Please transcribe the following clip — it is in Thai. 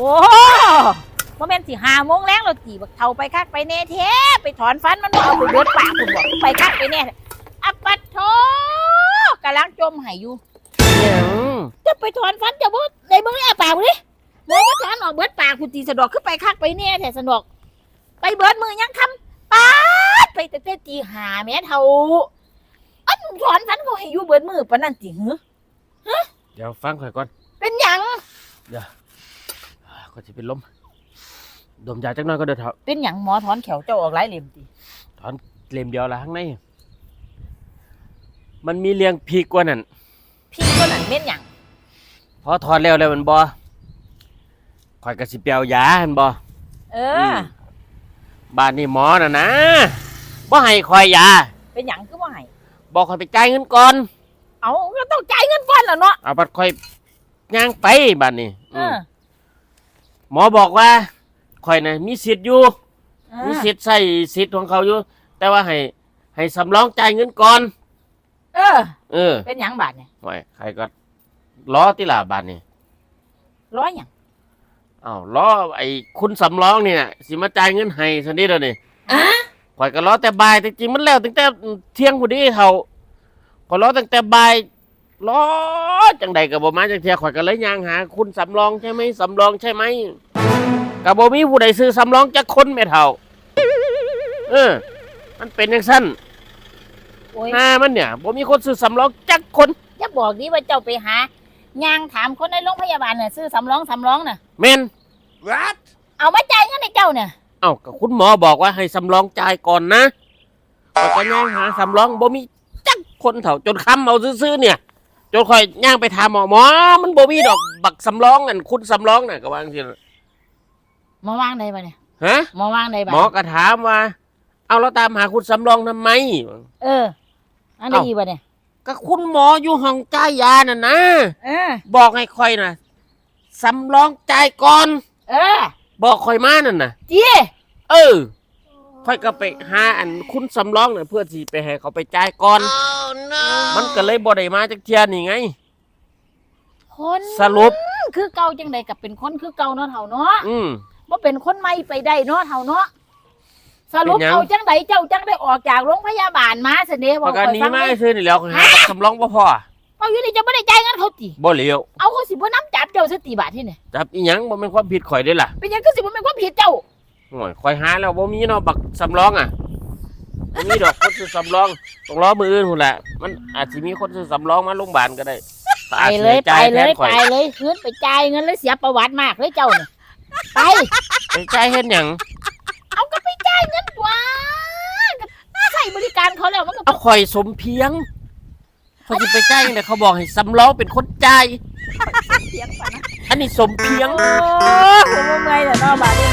อ้บ่แม่นสิหาโมงแรงแล้วตีบักเฒ่าไปคักไปแน่แท้ไปถอนฟันมันบ่เอาไปเบิดปากคุณบอกไปคักไปแน่อะปัดโทกำลังจมให้อยู่หยังจะไปถอนฟันจะบ่ได้เบิ่งแอ้ปากบ่ดิบ่มาถอนออกเบิดปากคุณตีสะดอกคือไปคักไปแน่แท้สะดอกไปเบิดมือยังคำปาดไปแต่แต่ตีหาแม่เฒ่าอันถอนฟันเขาให้อยู่เบิดมือปานนั้นติหือเดี๋ยวฟังข่อยก่อนเป็นหยัง ก็สิเป็นลมดมยาจักหน่อยก็เด้อเถอะเป็นหยังหมอถอนแขวเจ้าออกหลายเหลี่ยมติเล่มเดียวละข้างใน มันมีเลี้ยงพีกกว่านั่นพี่ก็นั่นแม่นหยังพอถอนแล้วแล้วมันบ่ข่อยก็สิเปียวยาหั่นบ่เออือมบ้านนี่หมอน่ะนะบ่ให้ข่อยยาเป็นหยังคือบ่ให้บอกข่อยไปจ่ายเงินก่อน เอาก็ต้องจ่ายเงินก่อนแล้วเนาะเอาบัดข่อยย่างไปบ้านนี้เออืมอ หมอบอกว่าข่อยน่ะมีสิทธิ์อยู่เอมีอสิทธิ์ใช้สิทธิ์ของเขาอยู่ แต่ว่าให้ ให้สำรองจ่ายเงินก่อน เออ เออเป็นหยังบาดเนี่ยไว้ใครก็ล้อที่ละบาทนี่ร้อยหยังอ้าวล้อไอ้คุณสำรองนี่น่ะสิมาจ่ายเงินให้สันนี้แล้วนี่อะข่อยก็ล้อแต่บ่ายแต่จริงมันแล้วตั้งแต่เที่ยงพอดีเท่าข่อยล้อตั้งแต่บ่ายล้อจังใดก็บ่มาจังเที่ยข่อยก็เลยย่างหา คุณสำรองใช่ไหมสำรองใช่ไหม ก็บ่มีผู้ใดซื้อสำรองจักคนแม่เท่า เออ มันเป็นจังซั่นโอ้ยหามันเนี่ยบ่มีคนซื้อสำรองจักคน อย่าบอกดิว่าเจ้าไปหาย่างถามคนในโรงพยาบาลน่ะซื้อสำรองสำรองน่ะ แม่นเอามาจ่ายเงินให้เจ้าเนี่ยเอ้าก็คุณหมอบอกว่าให้สำรองจ่ายก่อนนะข่อยก็ย่างหาสำรองบ่มีจักคนเถ่าจนคำเอาซื้อๆเนี่ย จนข่อยย่างไปถามหมอหมอมันบ่มีดอกบักสำรองนั่นคุณสำรองน่ะก็ว่าจังซี่ล่ะ หมอวางได้ปะเนี่ยฮะ หมอวางได้ปะหมอก็ถามว่า เอาเราตามหาคุณสำรองทำไม เออ อันนี้อีปะเนี่ยก็คุณหมออยู่ห้องจ่ายยาน่ะนะเออ บอกให้ข่อยน่ะสำรองจ่ายก่อน เออ บอกข่อยมานั่นน่ะจีเออค่อยก็ไปหาอันคุณสำรองเนี่ยเพื่อที่ไปให้เขาไปจ่ายก่อน มันก็เลยบ่ได้มาจากเทียนี่ไง คนสรุป คือเก่าจังใดกับเป็นคนคือเก่าเนาะเฒ่าเนาะอืม ว่าเป็นคนใหม่ไปได้เนาะเฒ่าเนาะสรุปเป็นหยัง เอาจังใดเจ้าจังได้ออกจากโรงพยาบาลมาเสน่ห์ปบอกระกันข่อยนี้ฟังมาเลยซื้อนี่แหล้วหาบักสำรองบ่พอเอาอยู่นี่จะไม่ได้จ่ายเงินเขาติบ่เหลียวเอาเขาสิบ่น้ำจับเจ้าสติบาทที่นี่จับอีหยังบ่แม่นความผิดข่อยเด้ล่ะเป็นหยังก็สิบ่เป็นความผิดเจ้า โอ้ยข่อยหาแล้วบ่มีเนาะบักสำรองอะบ่มีดอกคนซื้อสำรองต้องรอมืออื่นพุ่นแหละ มันอาจสิมีคนซื้อสำรองมาโรงพยาบาลก็ได้ไปอาจสิเลยจ่าไปแทเลนยข่อไปเลยเงินไปจ่ายเงินเลยเสียประวัติมากเลยเจ้าเนี่ย ไปไปจ่ายเฮ็ดหยังเอาก็ไปจ่ายเงินกว่าก็ใส่บริการเขาแล้วมันก็เอาข่อยสมเพียงเขาสิไปจ่ายจังได๋เขาบอกให้สำรองเป็นคนจ่ายเสียงกว่านะอันนี้สมเพียง โอ้ผมว่าเมื่อยแต่นอกบาดนี้